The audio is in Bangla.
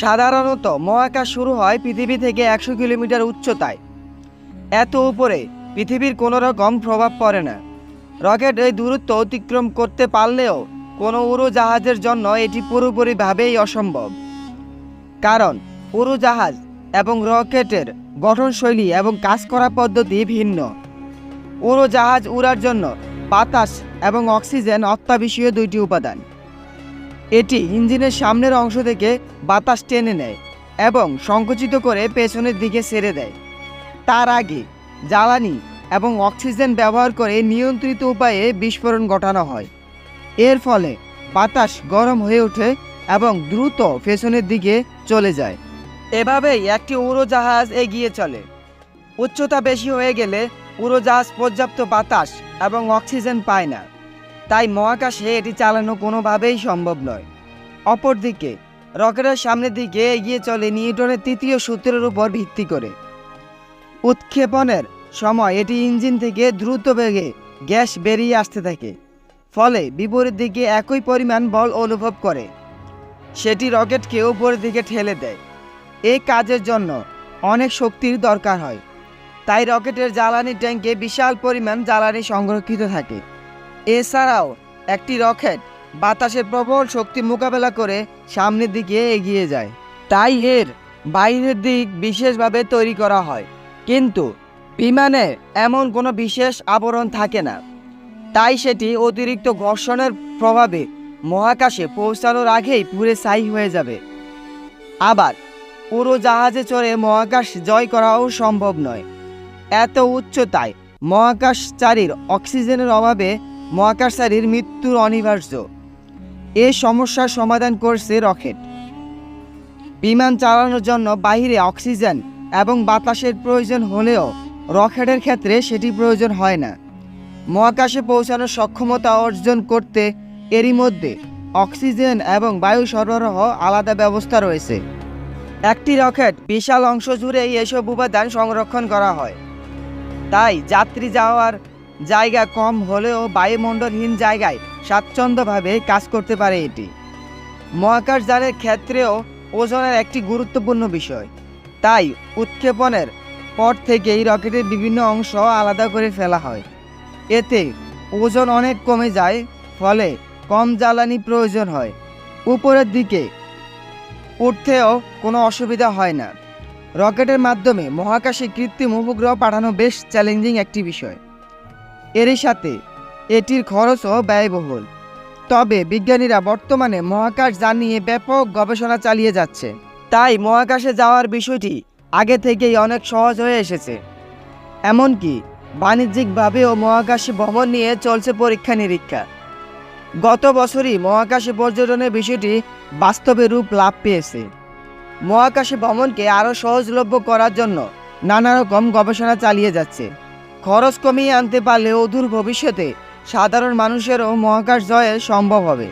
সাধারণত মহাকাশ শুরু হয় পৃথিবী থেকে একশো কিলোমিটার উচ্চতায়। এত উপরে পৃথিবীর কোনো রকম প্রভাব পড়ে না। রকেট এই দূরত্ব অতিক্রম করতে পারলেও কোনো উড়োজাহাজের জন্য এটি পুরোপুরিভাবেই অসম্ভব। কারণ উড়োজাহাজ এবং রকেটের গঠনশৈলী এবং কাজ করা পদ্ধতি ভিন্ন। উড়োজাহাজ উড়ার জন্য বাতাস এবং অক্সিজেন অত্যাবশ্যীয় দুইটি উপাদান। এটি ইঞ্জিনের সামনের অংশ থেকে বাতাস টেনে নেয় এবং সংকুচিত করে পেছনের দিকে ছেড়ে দেয়। তার আগে জ্বালানি এবং অক্সিজেন ব্যবহার করে নিয়ন্ত্রিত উপায়ে বিস্ফোরণ ঘটানো হয়। এর ফলে বাতাস গরম হয়ে ওঠে এবং দ্রুত পেছনের দিকে চলে যায়। এভাবেই একটি উড়োজাহাজ এগিয়ে চলে। উচ্চতা বেশি হয়ে গেলে উড়োজাহাজ পর্যাপ্ত বাতাস এবং অক্সিজেন পায় না। তাই মহাকাশে এটি চালানো কোনোভাবেই সম্ভব নয়। অপরদিকে, রকেটের সামনের দিকে এগিয়ে চলে নিউটনের তৃতীয় সূত্রের উপর ভিত্তি করে। উৎক্ষেপণের সময় এটি ইঞ্জিন থেকে দ্রুত বেগে গ্যাস বেরিয়ে আসতে থাকে, ফলে বিপরীত দিকে একই পরিমাণ বল অনুভব করে। সেটি রকেটকে উপরের দিকে ঠেলে দেয়। এই কাজের জন্য অনেক শক্তির দরকার হয়, তাই রকেটের জ্বালানি ট্যাঙ্কে বিশাল পরিমাণ জ্বালানি সংরক্ষিত থাকে। এছাড়াও একটি রকেট বাতাসের প্রবল শক্তি মোকাবেলা করে সামনের দিকে এগিয়ে যায়। তাই এর বাইরের দিক বিশেষভাবে তৈরি করা হয়। কিন্তু বিমানে এমন কোনো বিশেষ আবরণ থাকে না। তাই সেটি অতিরিক্ত ঘর্ষণের প্রভাবে মহাকাশে পৌঁছানোর আগেই পুরে ছাই হয়ে যাবে। আবার পুরো জাহাজে চড়ে মহাকাশ জয় করাও সম্ভব নয়। এত উচ্চতায় মহাকাশচারীর অক্সিজেনের অভাবে মহাকাশচারীর মৃত্যুর অনিবার্য। এ সমস্যার সমাধান করছে রকেট। বিমান চালানোর জন্য বাইরে অক্সিজেন এবং বাতাসের প্রয়োজন হলেও রকেটের ক্ষেত্রে সেটি প্রয়োজন হয় না। মহাকাশে পৌঁছানোর সক্ষমতা অর্জন করতে এরই মধ্যে অক্সিজেন এবং বায়ু সরবরাহ আলাদা ব্যবস্থা রয়েছে। একটি রকেট বিশাল অংশ জুড়েই এসব উপাদান সংরক্ষণ করা হয়। তাই যাত্রী যাওয়ার জায়গা কম হলেও বায়ুমণ্ডলহীন জায়গায় স্বাচ্ছন্দ্যভাবে কাজ করতে পারে এটি। মহাকাশযানের ক্ষেত্রেও ওজনের একটি গুরুত্বপূর্ণ বিষয়। তাই উৎক্ষেপণের পর থেকেই রকেটের বিভিন্ন অংশ আলাদা করে ফেলা হয়। এতে ওজন অনেক কমে যায়, ফলে কম জ্বালানি প্রয়োজন হয়। উপরের দিকে উঠতেও কোনো অসুবিধা হয় না। রকেটের মাধ্যমে মহাকাশে কৃত্রিম উপগ্রহ পাঠানো বেশ চ্যালেঞ্জিং একটি বিষয়। এরই সাথে এটির খরচও ব্যয়বহুল। তবে বিজ্ঞানীরা বর্তমানে মহাকাশ যান নিয়ে ব্যাপক গবেষণা চালিয়ে যাচ্ছে। তাই মহাকাশে যাওয়ার বিষয়টি আগে থেকেই অনেক সহজ হয়ে এসেছে। এমনকি বাণিজ্যিকভাবেও মহাকাশে ভ্রমণ নিয়ে চলছে পরীক্ষা নিরীক্ষা। গত বছরই মহাকাশে পর্যটনের বিষয়টি বাস্তবে রূপ লাভ পেয়েছে। মহাকাশে ভ্রমণকে আরও সহজলভ্য করার জন্য নানা রকম গবেষণা চালিয়ে যাচ্ছে। খরচ কমিয়ে আনতে পারলে অদূর ভবিষ্যতে সাধারণ মানুষেরও মহাকাশ জয়ে সম্ভব হবে।